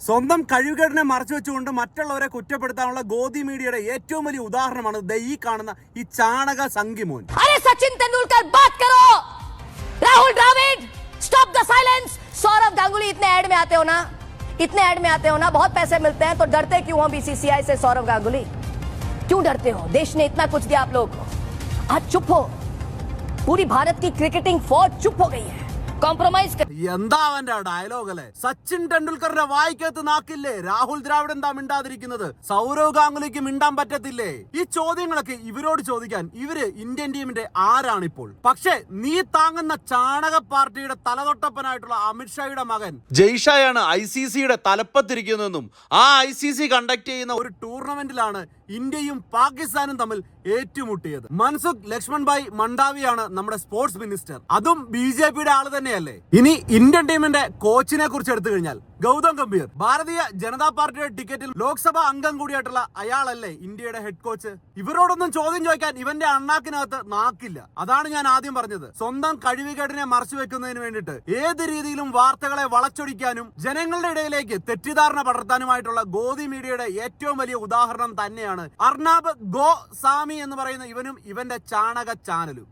സ്വന്തം കഴിവുകേടിനെ മറച്ചു വെച്ചുകൊണ്ട് മറ്റുള്ളവരെ കുറ്റപ്പെടുത്താനുള്ള ഗോദി മീഡിയയുടെ ഏറ്റവും വലിയ ഉദാഹരണമാണ് ദേ ഈ കാണുന്ന ഈ ചാണക സംഗിമോൻ अरे सचिन तेंदुलकर बात करो Rahul Dravid stop the silence Saurav Ganguly इतने ऐड में आते हो ना इतने ऐड में आते हो ना बहुत पैसे मिलते हैं तो डरते क्यों हो बीसीसीआई से सौरव गांगुली क्यों डरते हो देश ने इतना कुछ दिया आप लोगों को आज चुप हो पूरी भारत की क्रिकेटिंग फौज चुप हो गई है കോംപ്രമൈസ് എന്താ അവന്റെ ഡയലോഗ് അല്ലെ? സച്ചിൻ ടെണ്ടുൽക്കറിന്റെ വായിക്കകത്ത് നാക്കില്ലേ? രാഹുൽ ദ്രാവിഡ് എന്താ മിണ്ടാതിരിക്കുന്നത്? സൗരവ് ഗാംഗുലിക്ക് മിണ്ടാൻ പറ്റത്തില്ലേ? ഈ ചോദ്യങ്ങളൊക്കെ ഇവരോട് ചോദിക്കാൻ ഇവർ ഇന്ത്യൻ ടീമിന്റെ ആരാണിപ്പോൾ. പക്ഷേ നീ താങ്ങുന്ന ചാണക പാർട്ടിയുടെ തലതൊട്ടപ്പനായിട്ടുള്ള അമിത്ഷായുടെ മകൻ. ജയ്ഷായാണ് ഐ സി സിയുടെ തലപ്പത്തിരിക്കുന്നതെന്നും ആ ഐ സി സി കണ്ടക്ട് ചെയ്യുന്ന ഒരു ടൂർണമെന്റിലാണ് ഇന്ത്യയും പാകിസ്ഥാനും തമ്മിൽ ഏറ്റുമുട്ടിയത്. മൻസുഖ് ലക്ഷ്മൺ ഭായ് മണ്ടാവിയാണ് നമ്മുടെ സ്പോർട്സ് മിനിസ്റ്റർ. അതും ബി ജെ പിയുടെ ആൾ തന്നെയല്ലേ? ഇനി ഇന്ത്യൻ ടീമിന്റെ കോച്ചിനെ കുറിച്ച് എടുത്തു കഴിഞ്ഞാൽ ഗൗതം ഗംഭീർ. ഭാരതീയ ജനതാ പാർട്ടിയുടെ ടിക്കറ്റിൽ ലോക്സഭാ അംഗം കൂടിയായിട്ടുള്ള അയാളല്ലേ ഇന്ത്യയുടെ ഹെഡ് കോച്ച് ഇവരോടൊന്നും ചോദ്യം ചോദിക്കാൻ ഇവന്റെ അണ്ണാക്കിനകത്ത് നാക്കില്ല. അതാണ് ഞാൻ ആദ്യം പറഞ്ഞത്. സ്വന്തം കഴിവുകേടിനെ മറച്ചു വെക്കുന്നതിന് വേണ്ടിയിട്ട് ഏത് രീതിയിലും വാർത്തകളെ വളച്ചൊടിക്കാനും ജനങ്ങളുടെ ഇടയിലേക്ക് തെറ്റിദ്ധാരണ പടർത്താനുമായിട്ടുള്ള ഗോദി മീഡിയയുടെ ഏറ്റവും വലിയ ഉദാഹരണം തന്നെയാണ് അർണാബ് ഗോ സാമി എന്ന് പറയുന്ന ഇവനും ഇവന്റെ ചാണക ചാനലും.